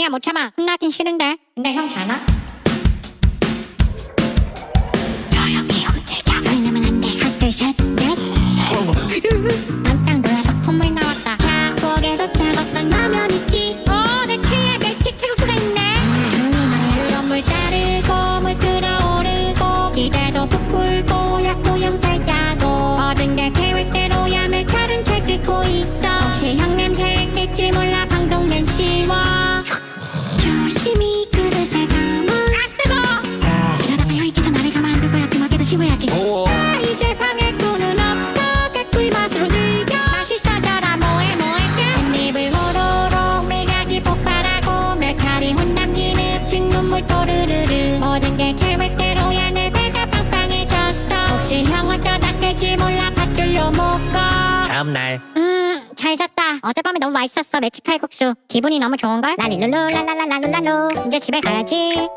아니야 못 참아. 혼나긴 싫은데. 근데 형 자나? 조용히 혼자자 소리 내면 안돼. 하나 둘셋넷. 깜짝 놀라서 콧물 나왔다. 자 부엌에서 작았던 라면 있지 눈물 또르르르 모든 게 계획대로야 내 배가 빵빵해졌어 혹시 형 어쩌다할지 몰라 팥줄로 묶어 다음날 음, 잘 잤다. 어젯밤에 너무 맛있었어, 매치 칼국수. 기분이 너무 좋은걸? 랄리룰루, 랄랄랄랄랄루. 이제 집에 가야지.